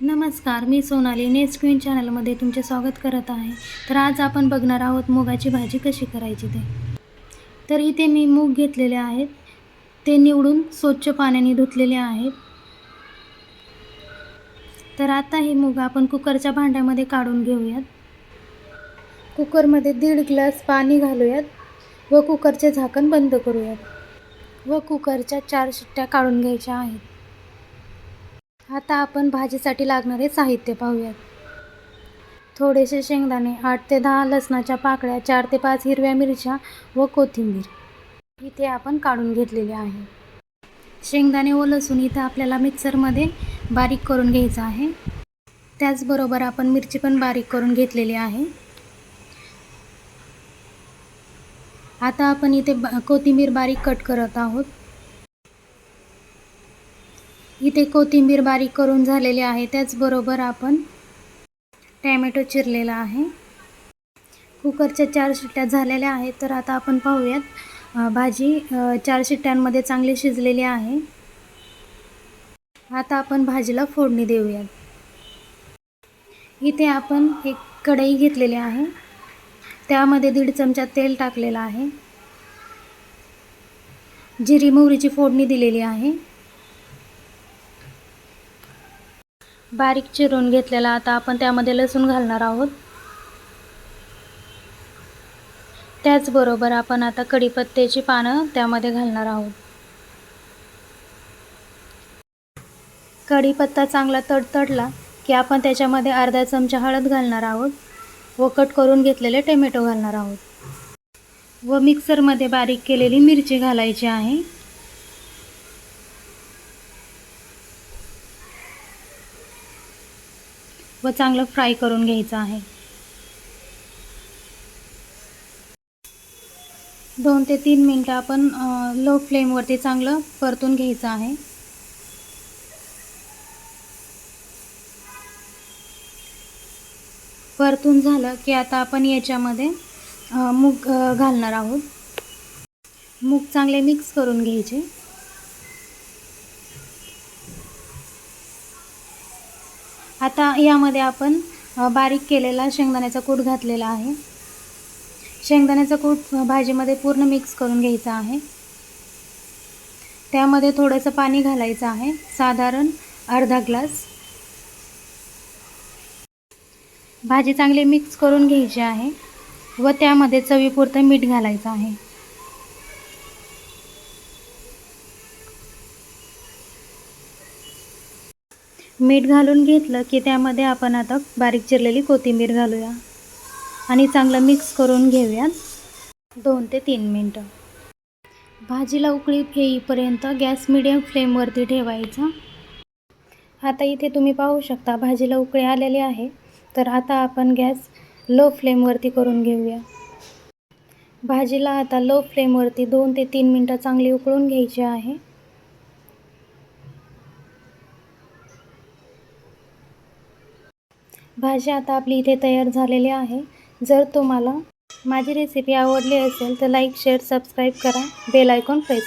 नमस्कार मी Sonali next queen चॅनलमध्ये तुमचे स्वागत करत आहे. तर आज आपण बघणार आहोत मुगाची भाजी कशी करायची ते. तर इथे मी मूग घेतलेले आहेत. ते निवडून स्वच्छ पाण्याने धुतलेले आहेत. तर आता हे मूग आपण कुकरच्या भांड्यामध्ये काढून घेऊयात. कुकरमध्ये दीड ग्लास पाणी घालूयात व कुकरचे झाकण बंद करूयात. व कुकरच्या चार शिट्ट्या काढून घ्यायच्या आहेत. आता आपण भाजीसाठी लागणारे साहित्य पाहूयात. थोडेसे शेंगदाणे आठ ते दहा लसणाच्या पाकळ्या चार ते पाच हिरव्या मिरच्या व कोथिंबीर. इथे आपण काढून घेतलेले आहे. शेंगदाणे व लसूण इथं आपल्याला मिक्सरमध्ये बारीक करून घ्यायचं आहे. त्याचबरोबर आपण मिरची पण बारीक करून घेतलेली आहे. आता आपण इथे ब कोथिंबीर बारीक कट करत आहोत. इथे कोथिंबीर बारीक करून झालेली आहे. त्याचबरोबर आपण टॅमॅटो चिरलेला आहे. कुकरच्या चार शिट्ट्या झालेल्या आहेत. तर आता आपण पाहूयात भाजी चार शिट्ट्यांमध्ये चांगली शिजलेली आहे. आता आपण भाजीला फोडणी देऊयात. इथे आपण एक कढई घेतलेली आहे. त्यामध्ये दीड चमचा तेल टाकलेलं आहे. जिरी मोहरीची फोडणी दिलेली आहे. बारीक चिरून घेतलेला आता आपण त्यामध्ये लसूण घालणार आहोत. त्याचबरोबर आपण आता कढीपत्त्याची पानं त्यामध्ये घालणार आहोत. कढीपत्ता चांगला तडतडला की आपण त्याच्यामध्ये अर्धा चमचा हळद घालणार आहोत व कट करून घेतलेले टोमॅटो घालणार आहोत. व मिक्सरमध्ये बारीक केलेली मिरची घालायची आहे. व चांगलं फ्राय करून घ्यायचं आहे. दोन ते तीन मिनटं आपण लो फ्लेमवरती चांगलं परतून घ्यायचं आहे. परतून झालं की आता आपण याच्यामध्ये मूग घालणार आहोत. मूग चांगले मिक्स करून घ्यायचे. आता यामध्ये आपण बारीक केलेला शेंगदाण्याचा कूट घातलेला आहे. शेंगदाण्याचा कूट भाजीमध्ये पूर्ण मिक्स करून घ्यायचा आहे. त्यामध्ये थोडंसं पाणी घालायचं आहे. साधारण अर्धा ग्लास. भाजी चांगली मिक्स करून घ्यायची आहे व त्यामध्ये चवीपुरतं मीठ घालायचं आहे. मीठ घालून घेतलं की त्यामध्ये आपण आता बारीक चिरलेली कोथिंबीर घालूया. आणि चांगलं मिक्स करून घेऊयात दोन ते तीन मिनटं. भाजीला उकळी येईपर्यंत गॅस मिडियम फ्लेमवरती ठेवायचा. आता इथे तुम्ही पाहू शकता भाजीला उकळी आलेली आहे. तर आता आपण गॅस लो फ्लेमवरती करून घेऊया. भाजीला आता लो फ्लेमवरती दोन ते तीन मिनटं चांगली उकळून घ्यायची आहे. भाजी आता आपली इथे तयार झालेली आहे. जर तुम्हाला माझी रेसिपी आवडली असेल तर लाईक शेअर सबस्क्राईब करा. Bell icon press